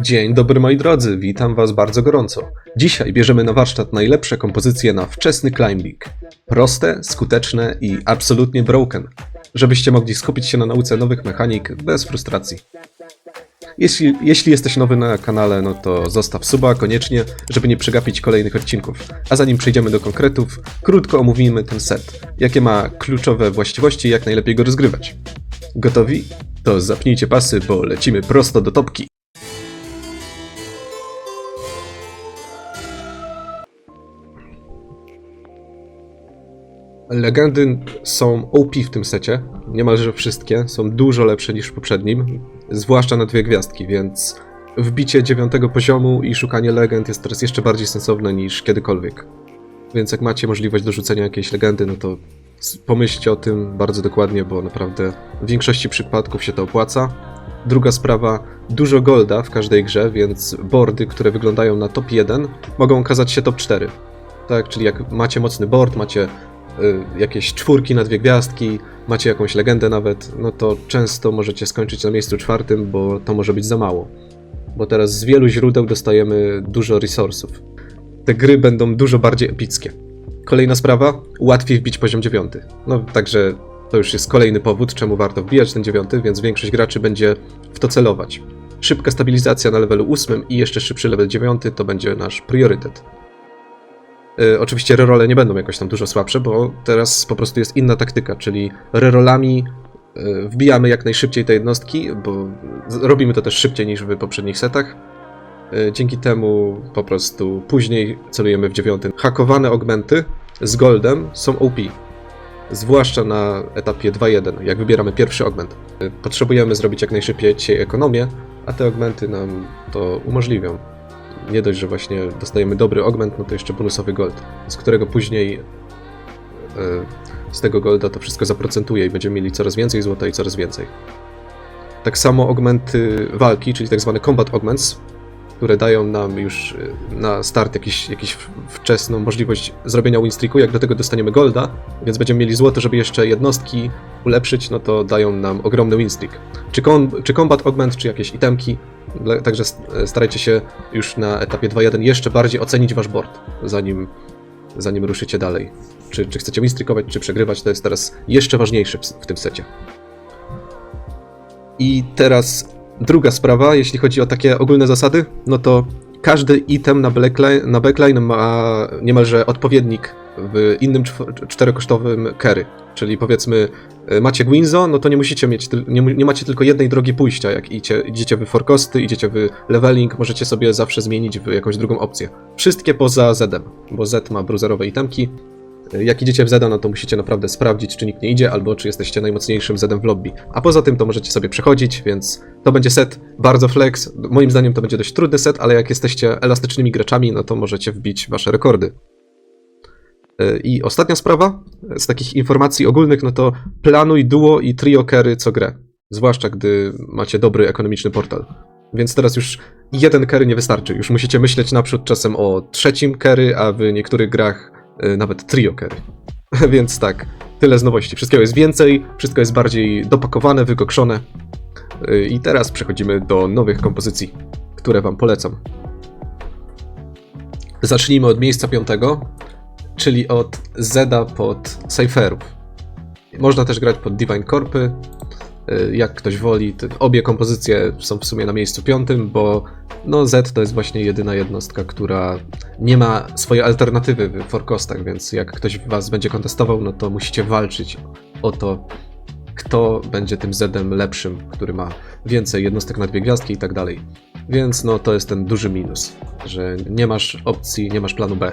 Dzień dobry moi drodzy, witam was bardzo gorąco. Dzisiaj bierzemy na warsztat najlepsze kompozycje na wczesny climbing. Proste, skuteczne i absolutnie broken, żebyście mogli skupić się na nauce nowych mechanik bez frustracji. Jeśli, jeśli jesteś nowy na kanale, no to zostaw suba koniecznie, żeby nie przegapić kolejnych odcinków. A zanim przejdziemy do konkretów, krótko omówimy ten set, jakie ma kluczowe właściwości i jak najlepiej go rozgrywać. Gotowi? To zapnijcie pasy, bo lecimy prosto do topki. Legendy są OP w tym secie, niemalże wszystkie, są dużo lepsze niż w poprzednim, zwłaszcza na dwie gwiazdki, więc wbicie dziewiątego poziomu i szukanie legend jest teraz jeszcze bardziej sensowne niż kiedykolwiek. Więc jak macie możliwość dorzucenia jakiejś legendy, no to pomyślcie o tym bardzo dokładnie, bo naprawdę w większości przypadków się to opłaca. Druga sprawa, dużo golda w każdej grze, więc boardy, które wyglądają na top 1, mogą okazać się top 4. Tak, czyli jak macie mocny board, macie jakieś czwórki na dwie gwiazdki, macie jakąś legendę nawet, no to często możecie skończyć na miejscu czwartym, bo to może być za mało. Bo teraz z wielu źródeł dostajemy dużo resursów. Te gry będą dużo bardziej epickie. Kolejna sprawa, łatwiej wbić poziom dziewiąty. No także to już jest kolejny powód, czemu warto wbijać ten dziewiąty, więc większość graczy będzie w to celować. Szybka stabilizacja na levelu 8 i jeszcze szybszy level 9 to będzie nasz priorytet. Y, oczywiście rerole nie będą jakoś tam dużo słabsze, bo teraz po prostu jest inna taktyka, czyli rerolami y, wbijamy jak najszybciej te jednostki, bo robimy to też szybciej niż w poprzednich setach. Y, Dzięki temu po prostu później celujemy w dziewiątym. Hakowane augmenty z goldem są OP. Zwłaszcza na etapie 2.1, jak wybieramy pierwszy augment. Potrzebujemy zrobić jak najszybciej ekonomię, a te augmenty nam to umożliwią nie dość, że właśnie dostajemy dobry augment, no to jeszcze bonusowy gold, z którego później e, z tego golda to wszystko zaprocentuje i będziemy mieli coraz więcej złota i coraz więcej. Tak samo augmenty walki, czyli tak combat augments, które dają nam już e, na start jakiś, jakiś wczesną możliwość zrobienia winstreaku, jak do tego dostaniemy golda, więc będziemy mieli złoto, żeby jeszcze jednostki ulepszyć, no to dają nam ogromny winstreak. Czy, kom, czy combat augment, czy jakieś itemki, Także st- starajcie się już na etapie 2.1 jeszcze bardziej ocenić wasz board, zanim, zanim ruszycie dalej. Czy, czy chcecie winstreakować, czy przegrywać, to jest teraz jeszcze ważniejsze w tym secie. I teraz druga sprawa, jeśli chodzi o takie ogólne zasady, no to każdy item na backline, na backline ma niemalże odpowiednik w innym czterokosztowym carry. Czyli powiedzmy, y, macie Gwinzo, no to nie musicie mieć, nie, nie macie tylko jednej drogi pójścia. Jak idzie, idziecie w forecosty, idziecie w leveling, możecie sobie zawsze zmienić w jakąś drugą opcję. Wszystkie poza Zedem, bo Z ma bruzerowe itemki. Y, Jak idziecie w Zeda, no to musicie naprawdę sprawdzić, czy nikt nie idzie, albo czy jesteście najmocniejszym Zedem w lobby. A poza tym to możecie sobie przechodzić, więc to będzie set bardzo flex. Moim zdaniem to będzie dość trudny set, ale jak jesteście elastycznymi graczami, no to możecie wbić wasze rekordy. Y, I ostatnia sprawa z takich informacji ogólnych, no to planuj duo i trio carry co grę. Zwłaszcza gdy macie dobry ekonomiczny portal. Więc teraz już jeden carry nie wystarczy. Już musicie myśleć naprzód czasem o trzecim carry, a w niektórych grach nawet trio carry. Więc tak, tyle z nowości. Wszystkiego jest więcej, wszystko jest bardziej dopakowane, wykokszone. Y, I teraz przechodzimy do nowych kompozycji, które wam polecam. Zacznijmy od miejsca piątego, czyli od Zeda pod Cypherów. Można też grać pod Divine Corpy, jak ktoś woli. Obie kompozycje są w sumie na miejscu piątym, bo no Z to jest właśnie jedyna jednostka, która nie ma swojej alternatywy w forecastach, więc jak ktoś was będzie kontestował, no to musicie walczyć o to, kto będzie tym Zedem lepszym, który ma więcej jednostek na dwie gwiazdki i tak dalej. Więc no to jest ten duży minus, że nie masz opcji, nie masz planu B.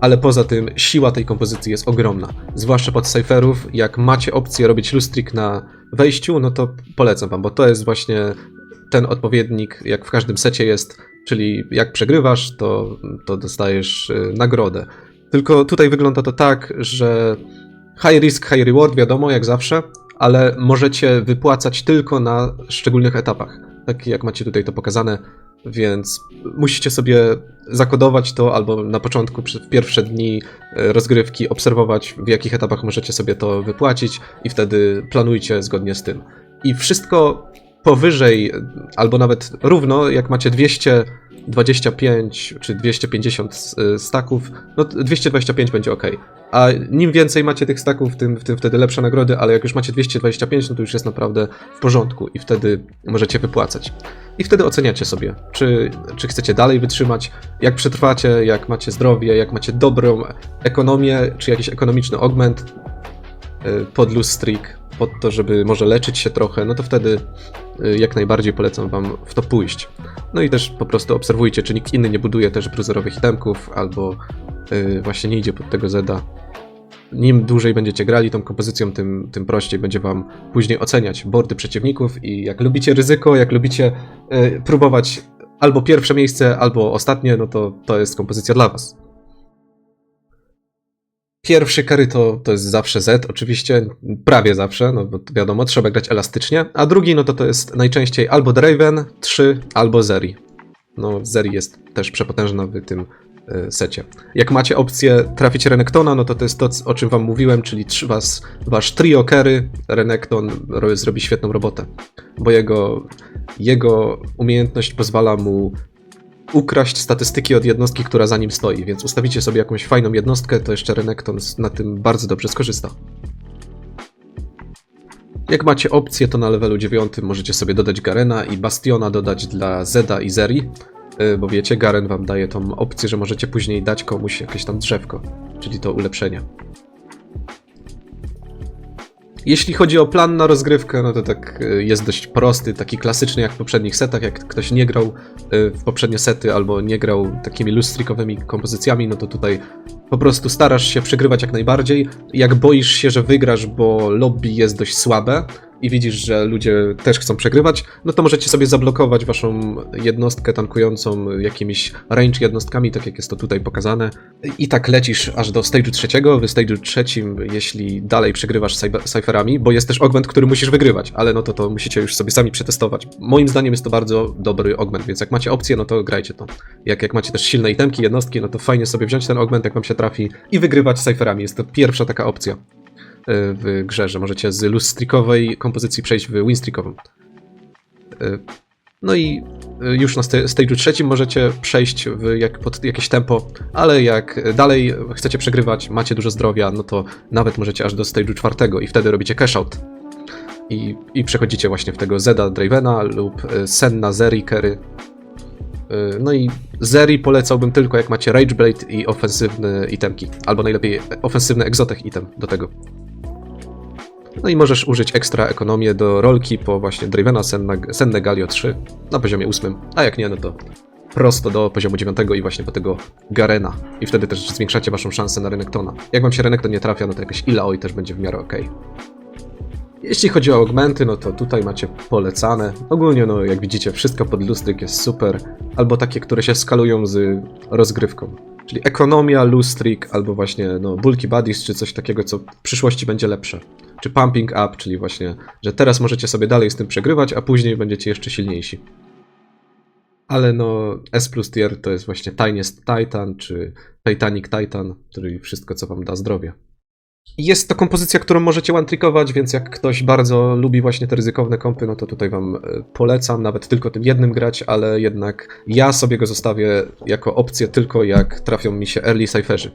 Ale poza tym siła tej kompozycji jest ogromna. Zwłaszcza pod cypherów, jak macie opcję robić lustrik na wejściu, no to polecam wam, bo to jest właśnie ten odpowiednik, jak w każdym secie jest, czyli jak przegrywasz, to, to dostajesz y, nagrodę. Tylko tutaj wygląda to tak, że high risk, high reward, wiadomo, jak zawsze, ale możecie wypłacać tylko na szczególnych etapach. Tak jak macie tutaj to pokazane, więc musicie sobie zakodować to albo na początku, w pierwsze dni e, rozgrywki, obserwować w jakich etapach możecie sobie to wypłacić i wtedy planujcie zgodnie z tym. I wszystko powyżej, albo nawet równo, jak macie 225 czy 250 y, staków, no to 225 będzie ok. A nim więcej macie tych staków, tym, tym wtedy lepsze nagrody, ale jak już macie 225, no to już jest naprawdę w porządku i wtedy możecie wypłacać. I wtedy oceniacie sobie, czy, czy chcecie dalej wytrzymać, jak przetrwacie, jak macie zdrowie, jak macie dobrą ekonomię, czy jakiś ekonomiczny augment y, pod streak, pod to, żeby może leczyć się trochę, no to wtedy y, jak najbardziej polecam wam w to pójść. No i też po prostu obserwujcie, czy nikt inny nie buduje też bruzerowych itemków, albo y, właśnie nie idzie pod tego Zeda. Nim dłużej będziecie grali tą kompozycją, tym, tym prościej będzie wam później oceniać boardy przeciwników i jak lubicie ryzyko, jak lubicie y, próbować albo pierwsze miejsce, albo ostatnie, no to to jest kompozycja dla was. Pierwszy carry to, to jest zawsze Z, oczywiście, prawie zawsze, no bo wiadomo, trzeba grać elastycznie, a drugi no to to jest najczęściej albo Draven, 3, albo Zeri. No Zeri jest też przepotężna w tym y, secie. Jak macie opcję trafić Renektona, no to to jest to, o czym wam mówiłem, czyli trzy was, wasz trio carry, Renekton ro- zrobi świetną robotę, bo jego, jego umiejętność pozwala mu ukraść statystyki od jednostki, która za nim stoi, więc ustawicie sobie jakąś fajną jednostkę, to jeszcze Renekton na tym bardzo dobrze skorzysta. Jak macie opcję, to na levelu 9 możecie sobie dodać Garena i Bastiona dodać dla Zeda i Zeri, y, bo wiecie, Garen wam daje tą opcję, że możecie później dać komuś jakieś tam drzewko, czyli to ulepszenie. Jeśli chodzi o plan na rozgrywkę, no to tak y, jest dość prosty, taki klasyczny jak w poprzednich setach. Jak ktoś nie grał y, w poprzednie sety albo nie grał takimi lustrikowymi kompozycjami, no to tutaj po prostu starasz się przegrywać jak najbardziej. Jak boisz się, że wygrasz, bo lobby jest dość słabe i widzisz, że ludzie też chcą przegrywać, no to możecie sobie zablokować waszą jednostkę tankującą jakimiś range jednostkami, tak jak jest to tutaj pokazane. I tak lecisz aż do stage'u trzeciego. W stage'u trzecim, jeśli dalej przegrywasz cypherami, bo jest też augment, który musisz wygrywać, ale no to to musicie już sobie sami przetestować. Moim zdaniem jest to bardzo dobry augment, więc jak macie opcję, no to grajcie to. Jak, jak macie też silne itemki, jednostki, no to fajnie sobie wziąć ten augment, jak wam się trafi i wygrywać cypherami. Jest to pierwsza taka opcja y, w grze, że możecie z loose streakowej kompozycji przejść w win streakową. Y, No i y, już na sta- stage'u trzecim możecie przejść w jak, pod jakieś tempo, ale jak dalej chcecie przegrywać, macie dużo zdrowia, no to nawet możecie aż do stage'u czwartego i wtedy robicie cash out. I, I przechodzicie właśnie w tego Zeda Dravena lub Senna Zeri Kerry. Y, No i Zeri polecałbym tylko jak macie Rageblade i ofensywne itemki, albo najlepiej ofensywny egzotek item do tego. No i możesz użyć ekstra ekonomię do rolki po właśnie Dravena Senna, Senne Galio 3 na poziomie 8, a jak nie, no to prosto do poziomu 9 i właśnie po tego Garena. I wtedy też zwiększacie waszą szansę na Renektona. Jak wam się Renekton nie trafia, no to jakaś Ilaoi też będzie w miarę ok. Jeśli chodzi o augmenty, no to tutaj macie polecane. Ogólnie, no jak widzicie, wszystko pod lustryk jest super. Albo takie, które się skalują z rozgrywką. Czyli ekonomia, lustrik, albo właśnie no, bulky buddies, czy coś takiego, co w przyszłości będzie lepsze. Czy pumping up, czyli właśnie, że teraz możecie sobie dalej z tym przegrywać, a później będziecie jeszcze silniejsi. Ale no, S plus tier to jest właśnie Tiniest Titan, czy Titanic Titan, czyli wszystko, co wam da zdrowie. Jest to kompozycja, którą możecie one-trickować, więc jak ktoś bardzo lubi właśnie te ryzykowne kompy, no to tutaj wam e, polecam nawet tylko tym jednym grać, ale jednak ja sobie go zostawię jako opcję tylko jak trafią mi się early cypherzy.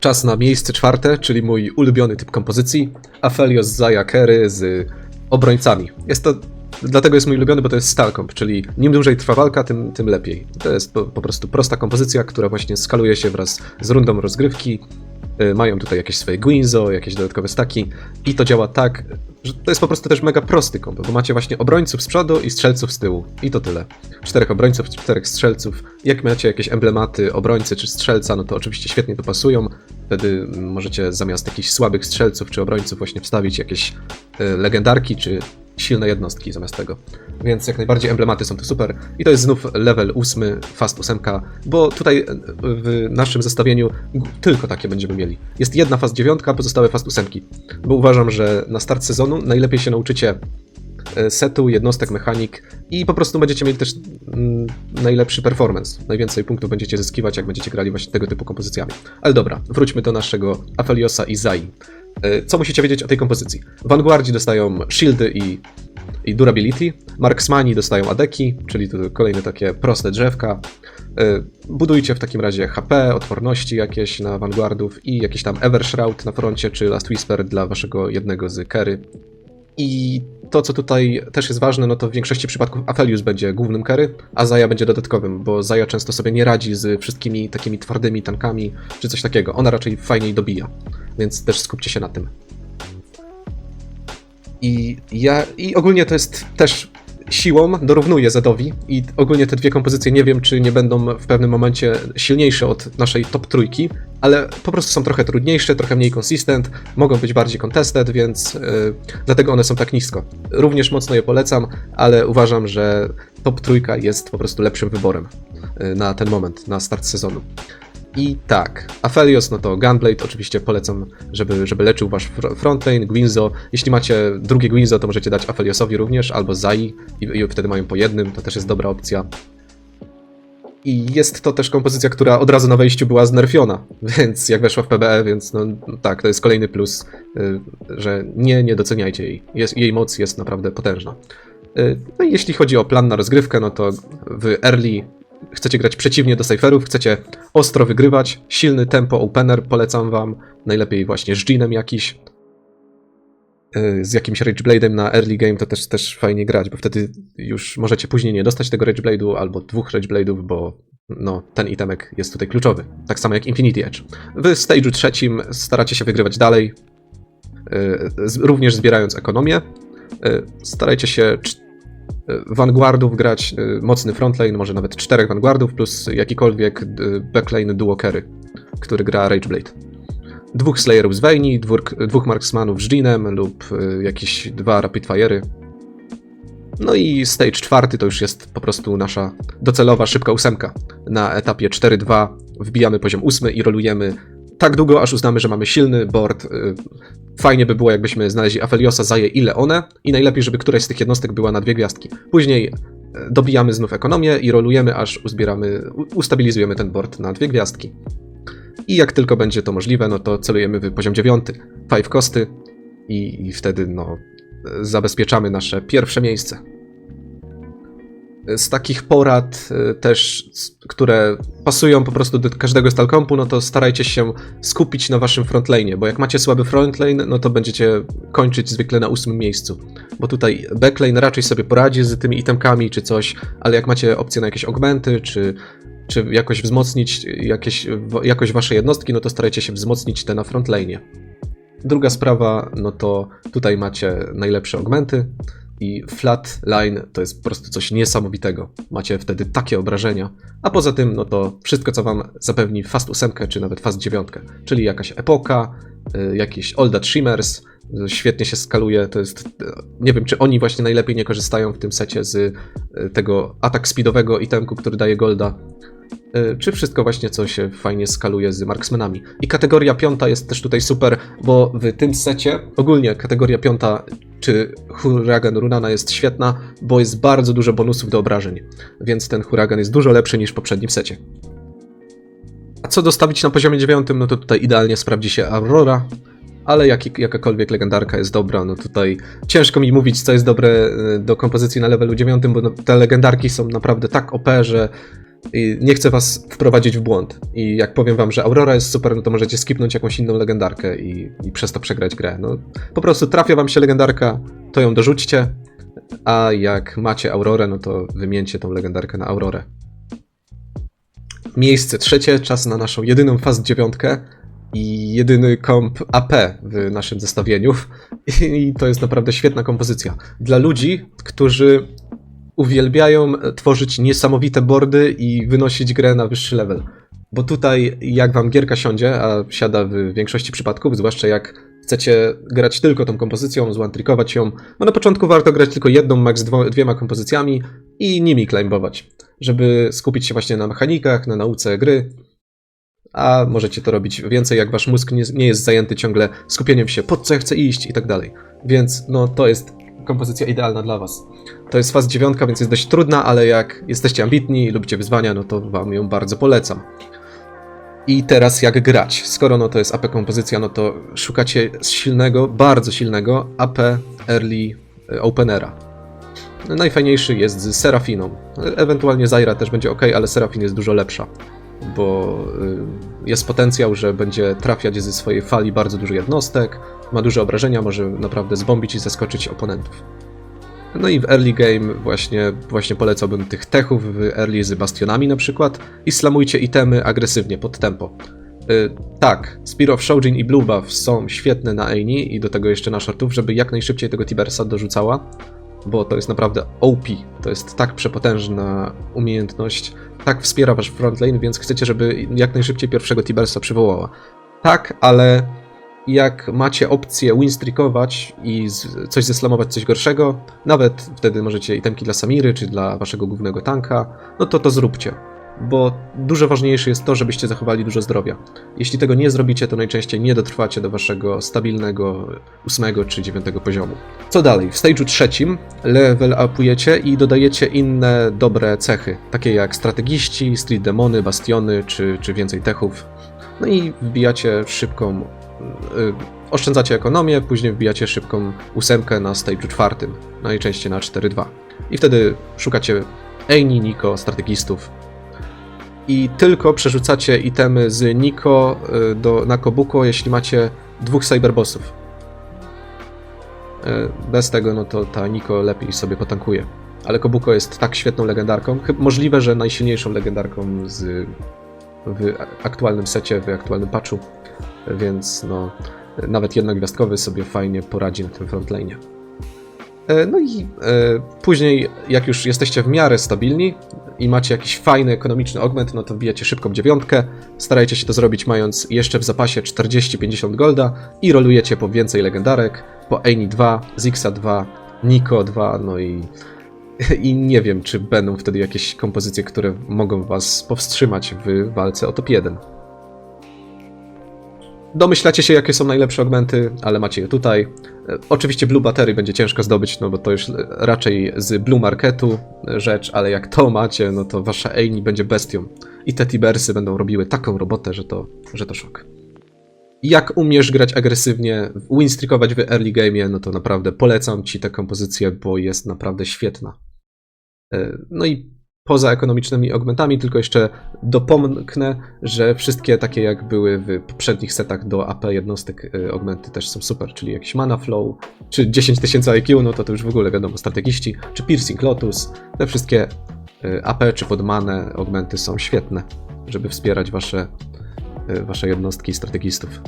Czas na miejsce czwarte, czyli mój ulubiony typ kompozycji, Aphelios Zaya Kerry z obrońcami. Jest to Dlatego jest mój ulubiony, bo to jest stall comp, czyli im dłużej trwa walka, tym, tym lepiej. To jest po, po prostu prosta kompozycja, która właśnie skaluje się wraz z rundą rozgrywki. Y, Mają tutaj jakieś swoje Guinzo, jakieś dodatkowe staki i to działa tak, że to jest po prostu też mega prosty kombo, bo macie właśnie obrońców z przodu i strzelców z tyłu. I to tyle. Czterech obrońców, czterech strzelców. Jak macie jakieś emblematy obrońcy czy strzelca, no to oczywiście świetnie to pasują. Wtedy możecie zamiast jakichś słabych strzelców czy obrońców właśnie wstawić jakieś y, legendarki czy silne jednostki zamiast tego. Więc jak najbardziej emblematy są tu super. I to jest znów level 8, fast 8, bo tutaj e, w naszym zestawieniu tylko takie będziemy mieli. Jest jedna fast 9, pozostałe fast 8. Bo uważam, że na start sezonu najlepiej się nauczycie e, setu, jednostek, mechanik i po prostu będziecie mieli też najlepszy performance. Najwięcej punktów będziecie zyskiwać, jak będziecie grali właśnie tego typu kompozycjami. Ale dobra, wróćmy do naszego Apheliosa i Zai. E, Co musicie wiedzieć o tej kompozycji? Vanguardzi dostają shieldy i i durability. Marksmani dostają adeki, czyli to kolejne takie proste drzewka. Y, Budujcie w takim razie HP, odporności jakieś na Vanguardów i jakiś tam Evershroud na froncie, czy Last Whisper dla waszego jednego z carry. I to, co tutaj też jest ważne, no to w większości przypadków Aphelios będzie głównym carry, a Zaya będzie dodatkowym, bo Zaya często sobie nie radzi z wszystkimi takimi twardymi tankami, czy coś takiego. Ona raczej fajniej dobija, więc też skupcie się na tym. I ja, i ogólnie to jest też siłą dorównuje Zedowi i ogólnie te dwie kompozycje nie wiem, czy nie będą w pewnym momencie silniejsze od naszej top trójki, ale po prostu są trochę trudniejsze, trochę mniej consistent, mogą być bardziej contested, więc yy, dlatego one są tak nisko. Również mocno je polecam, ale uważam, że top trójka jest po prostu lepszym wyborem yy, na ten moment, na start sezonu. I tak, Aphelios, no to Gunblade, oczywiście polecam, żeby, żeby leczył wasz fr- frontlane, Gwinzo. Jeśli macie drugie Gwinzo, to możecie dać Apheliosowi również, albo Zai, i, i wtedy mają po jednym, to też jest dobra opcja. I jest to też kompozycja, która od razu na wejściu była znerfiona, więc jak weszła w PBE, więc no tak, to jest kolejny plus, y, że nie, nie doceniajcie jej. Jest, jej moc jest naprawdę potężna. Y, No i jeśli chodzi o plan na rozgrywkę, no to w early chcecie grać przeciwnie do cypherów, chcecie ostro wygrywać, silny tempo opener polecam wam, najlepiej właśnie z Jeanem jakiś, Yy, z jakimś Rageblade'em na early game to też, też fajnie grać, bo wtedy już możecie później nie dostać tego Rageblade'u albo dwóch Rageblade'ów, bo no, ten itemek jest tutaj kluczowy. Tak samo jak Infinity Edge. W stage'u trzecim staracie się wygrywać dalej, z- również zbierając ekonomię. Yy, Starajcie się Vanguardów grać, yy, mocny frontlane, może nawet czterech Vanguardów, plus jakikolwiek yy, backlane duo carry, który gra Rageblade dwóch Slayerów z Vayne, dwóch, Marksmanów z Jeanem lub jakieś dwa Rapidfire'y. No i stage czwarty to już jest po prostu nasza docelowa szybka ósemka. Na etapie 4-2 wbijamy poziom ósmy i rolujemy tak długo, aż uznamy, że mamy silny board. Fajnie by było, jakbyśmy znaleźli Apheliosa, Zaję i Leone i najlepiej, żeby któraś z tych jednostek była na dwie gwiazdki. Później y, dobijamy znów ekonomię i rolujemy, aż uzbieramy, ustabilizujemy ten board na dwie gwiazdki. I jak tylko będzie to możliwe, no to celujemy w poziom 9, 5 kosty i, i wtedy no, zabezpieczamy nasze pierwsze miejsce. Z takich porad y, też, które pasują po prostu do każdego stalkompu, no to starajcie się skupić na waszym frontlane, bo jak macie słaby frontlane, no to będziecie kończyć zwykle na ósmym miejscu. Bo tutaj backlane raczej sobie poradzi z tymi itemkami czy coś, ale jak macie opcję na jakieś augmenty, czy czy jakoś wzmocnić jakieś, jakoś wasze jednostki, no to starajcie się wzmocnić te na frontlane. Druga sprawa, no to tutaj macie najlepsze augmenty i flatline to jest po prostu coś niesamowitego. Macie wtedy takie obrażenia, a poza tym, no to wszystko, co wam zapewni fast 8 czy nawet fast 9, czyli jakaś epoka, y, jakiś All That Shimmers, y, świetnie się skaluje, to jest, y, nie wiem, czy oni właśnie najlepiej nie korzystają w tym secie z tego atak speedowego itemku, który daje golda, czy wszystko właśnie, co się fajnie skaluje z marksmanami. I kategoria piąta jest też tutaj super, bo w tym secie, ogólnie kategoria piąta czy huragan Runana jest świetna, bo jest bardzo dużo bonusów do obrażeń, więc ten huragan jest dużo lepszy niż w poprzednim secie. A co dostawić na poziomie dziewiątym, no to tutaj idealnie sprawdzi się Aurora, ale jak, jakakolwiek legendarka jest dobra, no tutaj ciężko mi mówić, co jest dobre y, do kompozycji na levelu 9, bo no, te legendarki są naprawdę tak OP, że y, nie chcę was wprowadzić w błąd. I jak powiem wam, że Aurora jest super, no to możecie skipnąć jakąś inną legendarkę i, i przez to przegrać grę. No, po prostu trafia wam się legendarka, to ją dorzućcie, a jak macie Aurorę, no to wymieńcie tą legendarkę na Aurorę. Miejsce trzecie, czas na naszą jedyną faz dziewiątkę i jedyny komp AP w naszym zestawieniu. I to jest naprawdę świetna kompozycja. Dla ludzi, którzy uwielbiają tworzyć niesamowite boardy i wynosić grę na wyższy level. Bo tutaj, jak wam gierka siądzie, a siada w większości przypadków, zwłaszcza jak chcecie grać tylko tą kompozycją, złantrikować ją, bo na początku warto grać tylko jedną, max dwiema kompozycjami i nimi climbować, żeby skupić się właśnie na mechanikach, na nauce gry, a możecie to robić więcej, jak wasz mózg nie, nie jest zajęty ciągle skupieniem się, pod co ja chcę iść i tak dalej. Więc no to jest kompozycja idealna dla was. To jest faz dziewiątka, więc jest dość trudna, ale jak jesteście ambitni i lubicie wyzwania, no to wam ją bardzo polecam. I teraz jak grać? Skoro no to jest AP kompozycja, no to szukacie silnego, bardzo silnego AP early y, openera. Najfajniejszy jest z Serafiną. Ewentualnie Zaira też będzie ok, ale Serafin jest dużo lepsza, bo y, jest potencjał, że będzie trafiać ze swojej fali bardzo dużo jednostek, ma duże obrażenia, może naprawdę zbombić i zaskoczyć oponentów. No i w early game właśnie, właśnie polecałbym tych techów w early z bastionami na przykład i slamujcie itemy agresywnie pod tempo. Y, tak, Spear of Shojin i Blue Buff są świetne na Aini i do tego jeszcze na shortów, żeby jak najszybciej tego Tibersa dorzucała, bo to jest naprawdę OP. To jest tak przepotężna umiejętność, tak wspiera wasz frontlane, więc chcecie, żeby jak najszybciej pierwszego Tibersa przywołała. Tak, ale jak macie opcję winstreakować i coś zeslamować, coś gorszego, nawet wtedy możecie itemki dla Samiry czy dla waszego głównego tanka, no to to zróbcie. Bo dużo ważniejsze jest to, żebyście zachowali dużo zdrowia. Jeśli tego nie zrobicie, to najczęściej nie dotrwacie do waszego stabilnego ósmego czy dziewiątego poziomu. Co dalej? W stage'u trzecim level upujecie i dodajecie inne dobre cechy, takie jak strategiści, street demony, bastiony czy, czy więcej techów. No i wbijacie szybką y, oszczędzacie ekonomię, później wbijacie szybką ósemkę na stage'u czwartym, najczęściej na 4-2. I wtedy szukacie Eini, Niko, strategistów. I tylko przerzucacie itemy z Niko y, do, na Kobuko, jeśli macie dwóch cyberbossów. Y, Bez tego, no to ta Niko lepiej sobie potankuje. Ale Kobuko jest tak świetną legendarką, możliwe, że najsilniejszą legendarką z, w aktualnym secie, w aktualnym patchu więc no, nawet jednogwiazdkowy sobie fajnie poradzi na tym frontlane. E, No i e, później, jak już jesteście w miarę stabilni i macie jakiś fajny ekonomiczny augment, no to wbijacie szybką dziewiątkę, starajcie się to zrobić mając jeszcze w zapasie 40-50 golda i rolujecie po więcej legendarek, po Aini 2, Zixa 2, Niko 2, no i, i nie wiem, czy będą wtedy jakieś kompozycje, które mogą was powstrzymać w walce o top 1. Domyślacie się, jakie są najlepsze augmenty, ale macie je tutaj. E, Oczywiście Blue Battery będzie ciężko zdobyć, no bo to już e, raczej z Blue Marketu e, rzecz, ale jak to macie, no to wasza Aini będzie bestią. I te Tibersy będą robiły taką robotę, że to, że to szok. Jak umiesz grać agresywnie, winstreakować w early game, no to naprawdę polecam ci tę kompozycję, bo jest naprawdę świetna. No i poza ekonomicznymi augmentami, tylko jeszcze dopomknę, że wszystkie takie jak były w poprzednich setach do AP jednostek y, augmenty też są super, czyli jakiś mana flow, czy 10 tysięcy IQ, no to to już w ogóle wiadomo, strategiści, czy piercing lotus, te wszystkie y, AP czy podmane augmenty są świetne, żeby wspierać wasze, y, wasze jednostki strategistów.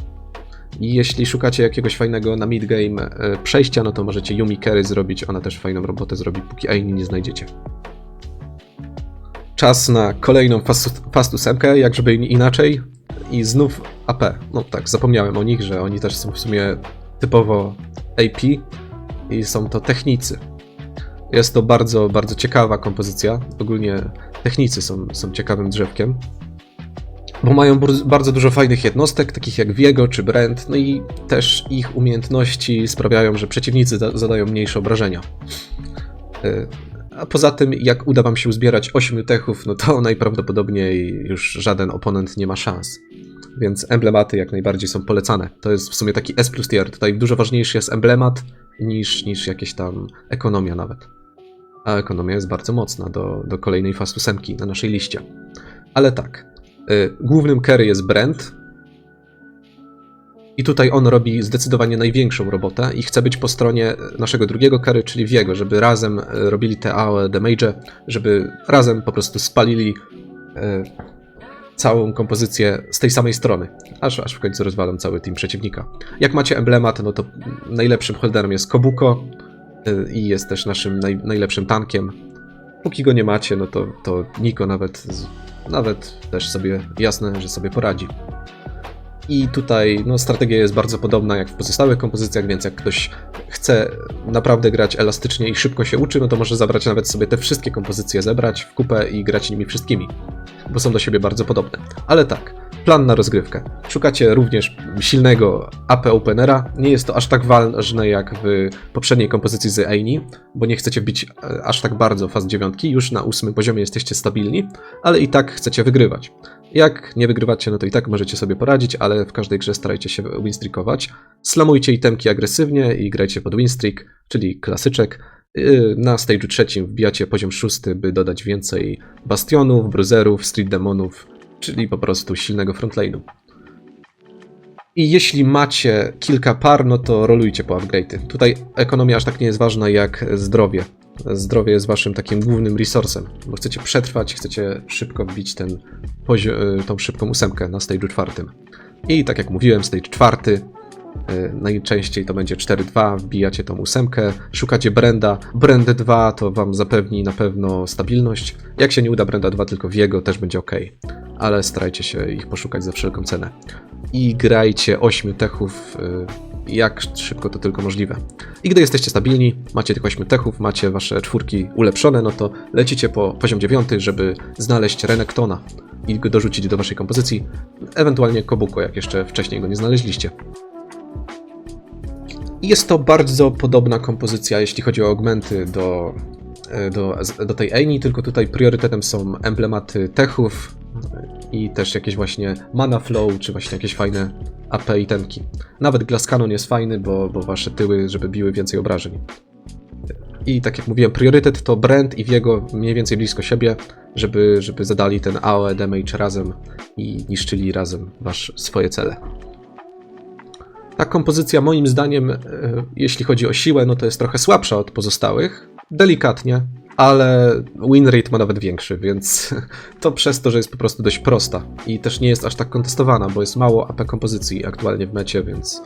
I jeśli szukacie jakiegoś fajnego na mid-game przejścia, no to możecie Yumi Carry zrobić, ona też fajną robotę zrobi, póki Aini nie znajdziecie czas na kolejną fast, fast ósemkę, jak żeby inaczej. I znów AP. No tak, zapomniałem o nich, że oni też są w sumie typowo AP i są to technicy. Jest to bardzo, bardzo ciekawa kompozycja. Ogólnie technicy są, są ciekawym drzewkiem. Bo mają bardzo dużo fajnych jednostek, takich jak Viego czy Brent, no i też ich umiejętności sprawiają, że przeciwnicy za- zadają mniejsze obrażenia. A poza tym, jak uda wam się uzbierać 8 techów, no to najprawdopodobniej już żaden oponent nie ma szans. Więc emblematy jak najbardziej są polecane. To jest w sumie taki S plus tier. Tutaj dużo ważniejszy jest emblemat niż, niż jakieś tam ekonomia nawet. A ekonomia jest bardzo mocna do, do kolejnej fast ósemki na naszej liście. Ale tak. Y, głównym carry jest Brent. I tutaj on robi zdecydowanie największą robotę i chce być po stronie naszego drugiego carry, czyli Viego, żeby razem e, robili te AOE damage, żeby razem po prostu spalili e, całą kompozycję z tej samej strony, aż, aż w końcu rozwalam cały team przeciwnika. Jak macie emblemat, no to najlepszym holderem jest Kobuko e, i jest też naszym naj, najlepszym tankiem. Póki go nie macie, no to, to Niko nawet, nawet też sobie jasne, że sobie poradzi. I tutaj no, strategia jest bardzo podobna jak w pozostałych kompozycjach, więc jak ktoś chce naprawdę grać elastycznie i szybko się uczy, no to może zabrać nawet sobie te wszystkie kompozycje, zebrać w kupę i grać nimi wszystkimi, bo są do siebie bardzo podobne. Ale tak, plan na rozgrywkę. Szukacie również silnego AP Openera. Nie jest to aż tak ważne jak w poprzedniej kompozycji z Aini, bo nie chcecie bić e, aż tak bardzo faz dziewiątki, już na ósmym poziomie jesteście stabilni, ale i tak chcecie wygrywać. Jak nie wygrywacie, no to i tak możecie sobie poradzić, ale w każdej grze starajcie się winstreakować. Slamujcie itemki agresywnie i grajcie pod winstreak, czyli klasyczek. Yy, Na stage'u trzecim wbijacie poziom szósty, by dodać więcej bastionów, bruzerów, street demonów, czyli po prostu silnego frontlane'u. I jeśli macie kilka par, no to rolujcie po upgrade'y. Tutaj ekonomia aż tak nie jest ważna jak zdrowie. Zdrowie jest waszym takim głównym resursem, bo chcecie przetrwać, chcecie szybko wbić ten y, tą szybką ósemkę na stage'u czwartym. I tak jak mówiłem, stage czwarty, y, najczęściej to będzie 4-2, wbijacie tą ósemkę, szukacie Brenda. Brand 2 to wam zapewni na pewno stabilność. Jak się nie uda Brenda 2, tylko w jego też będzie ok. Ale starajcie się ich poszukać za wszelką cenę. I grajcie 8 techów y, jak szybko to tylko możliwe. I gdy jesteście stabilni, macie tych 8 techów, macie wasze czwórki ulepszone, no to lecicie po poziom 9, żeby znaleźć Renektona i go dorzucić do waszej kompozycji, ewentualnie Kobuko, jak jeszcze wcześniej go nie znaleźliście. Jest to bardzo podobna kompozycja, jeśli chodzi o augmenty do, e, do, do tej Eni, tylko tutaj priorytetem są emblematy techów i też jakieś właśnie mana flow, czy właśnie jakieś fajne AP i tenki. Nawet Glass Cannon jest fajny, bo, bo wasze tyły, żeby biły więcej obrażeń. I tak jak mówiłem, priorytet to Brand i Viego mniej więcej blisko siebie, żeby, żeby zadali ten AOE damage razem i niszczyli razem wasz, swoje cele. Ta kompozycja moim zdaniem, e, jeśli chodzi o siłę, no to jest trochę słabsza od pozostałych, delikatnie, ale win rate ma nawet większy, więc to przez to, że jest po prostu dość prosta i też nie jest aż tak kontestowana, bo jest mało AP kompozycji aktualnie w mecie, więc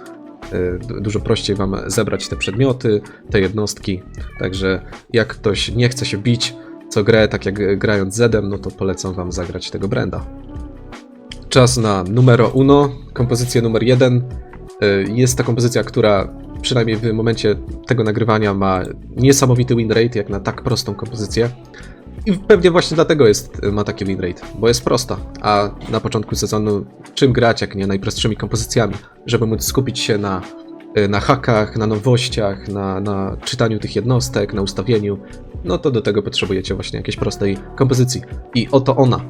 e, du- dużo prościej wam zebrać te przedmioty, te jednostki. Także jak ktoś nie chce się bić co grę, tak jak grając Zedem, no to polecam wam zagrać tego Brenda. Czas na numero uno, kompozycję numer jeden. Y, Jest to kompozycja, która przynajmniej w momencie tego nagrywania ma niesamowity win rate, jak na tak prostą kompozycję. I pewnie właśnie dlatego jest, ma taki win rate, bo jest prosta. A na początku sezonu czym grać, jak nie najprostszymi kompozycjami, żeby móc skupić się na, y, na hakach, na nowościach, na, na czytaniu tych jednostek, na ustawieniu, no to do tego potrzebujecie właśnie jakiejś prostej kompozycji. I oto ona.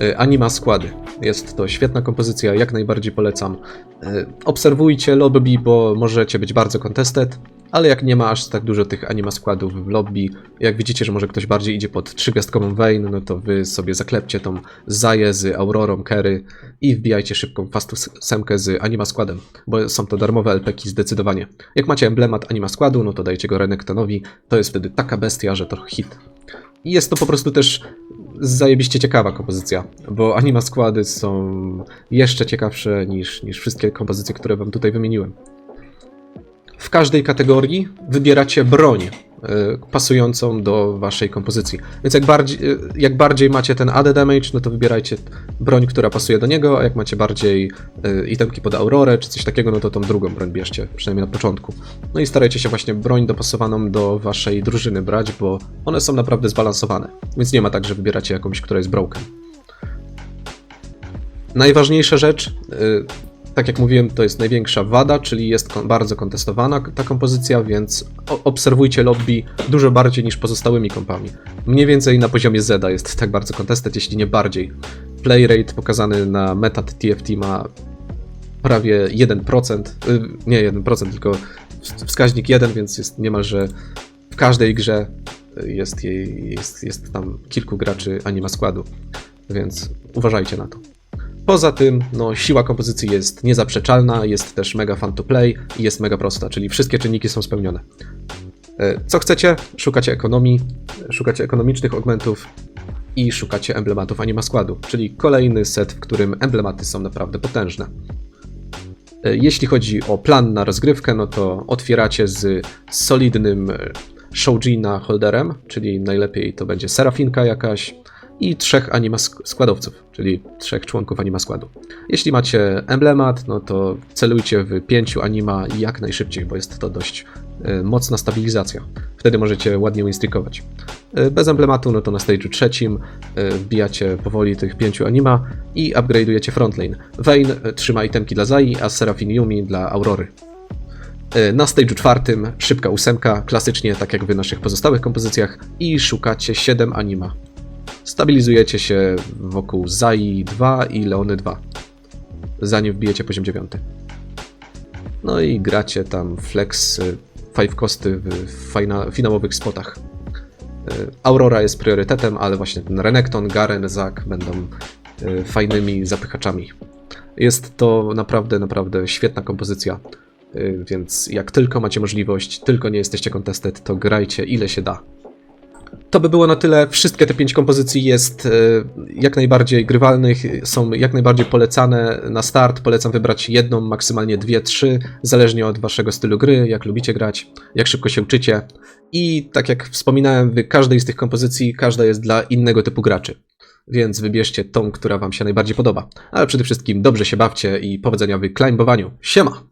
Y, Anima składy. Jest to świetna kompozycja, jak najbardziej polecam. Y, Obserwujcie lobby, bo możecie być bardzo contested, ale jak nie ma aż tak dużo tych anima składów w lobby, jak widzicie, że może ktoś bardziej idzie pod trzygwiazdkową Vayne, no to wy sobie zaklepcie tą Zaję z Aurorą, Kerry i wbijajcie szybką fastu semkę z anima składem, bo są to darmowe LPki zdecydowanie. Jak macie emblemat anima składu, no to dajcie go Renektonowi, to jest wtedy taka bestia, że to hit. I jest to po prostu też zajebiście ciekawa kompozycja, bo anima składy są jeszcze ciekawsze niż, niż wszystkie kompozycje, które wam tutaj wymieniłem. W każdej kategorii wybieracie broń pasującą do waszej kompozycji. Więc jak bardziej, y, jak bardziej macie ten AD damage, no to wybierajcie broń, która pasuje do niego, a jak macie bardziej y, itemki pod aurorę czy coś takiego, no to tą drugą broń bierzcie, przynajmniej na początku. No i starajcie się właśnie broń dopasowaną do waszej drużyny brać, bo one są naprawdę zbalansowane. Więc nie ma tak, że wybieracie jakąś, która jest broken. Najważniejsza rzecz, y, tak jak mówiłem, to jest największa wada, czyli jest bardzo kontestowana ta kompozycja, więc obserwujcie lobby dużo bardziej niż pozostałymi kompami. Mniej więcej na poziomie Zeda jest tak bardzo contested, jeśli nie bardziej. Playrate pokazany na metat TFT ma prawie 1%, y, nie 1%, tylko wskaźnik 1, więc jest niemalże w każdej grze jest, jej, jest, jest tam kilku graczy anima składu, więc uważajcie na to. Poza tym, no, siła kompozycji jest niezaprzeczalna, jest też mega fun to play i jest mega prosta, czyli wszystkie czynniki są spełnione. E, Co chcecie? Szukacie ekonomii, szukacie ekonomicznych augmentów i szukacie emblematów anima składu, czyli kolejny set, w którym emblematy są naprawdę potężne. E, Jeśli chodzi o plan na rozgrywkę, no to otwieracie z solidnym e, Shoujina holderem, czyli najlepiej to będzie Serafinka jakaś i trzech anima sk- składowców, czyli trzech członków anima składu. Jeśli macie emblemat, no to celujcie w pięciu anima jak najszybciej, bo jest to dość e, mocna stabilizacja. Wtedy możecie ładnie winstreakować. E, Bez emblematu, no to na stage'u trzecim e, wbijacie powoli tych pięciu anima i upgrade'ujecie frontlane. Vayne trzyma itemki dla Zai, a Serafin Yumi dla Aurory. Na stage'u czwartym szybka ósemka, klasycznie tak jak w naszych pozostałych kompozycjach i szukacie 7 anima. Stabilizujecie się wokół Zai 2 i Leony 2, zanim wbijecie poziom 9. No i gracie tam flex, y, five costy w fajna, finałowych spotach. Y, Aurora jest priorytetem, ale właśnie ten Renekton, Garen, Zak będą y, fajnymi zapychaczami. Jest to naprawdę, naprawdę świetna kompozycja, więc jak tylko macie możliwość, tylko nie jesteście contested, to grajcie ile się da. To by było na tyle. Wszystkie te pięć kompozycji jest e, jak najbardziej grywalnych, są jak najbardziej polecane na start. Polecam wybrać jedną, maksymalnie dwie, trzy, zależnie od waszego stylu gry, jak lubicie grać, jak szybko się uczycie. I tak jak wspominałem, w każdej z tych kompozycji, każda jest dla innego typu graczy. Więc wybierzcie tą, która wam się najbardziej podoba. Ale przede wszystkim dobrze się bawcie i powodzenia w climbowaniu. Siema!